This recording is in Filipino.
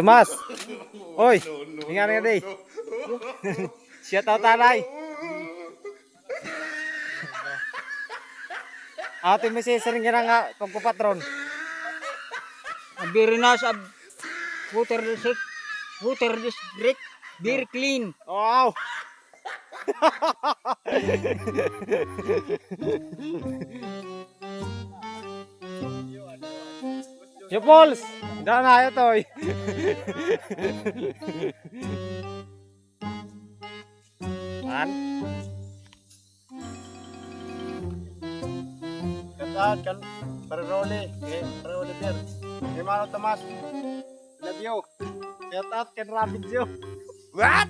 Tomas. Oy, ingat nga day. Shout out tanay. Ate mo si sering nga nga pagkupatron. Biri na sa water district. Water district. Beer clean. Wow. Yo Pauls, daan na ayo toy. Man. Kantaan kan Paroli, eh Paroli Pier. Hermano Tomas. Love you. Shout out kan Rabbit. What?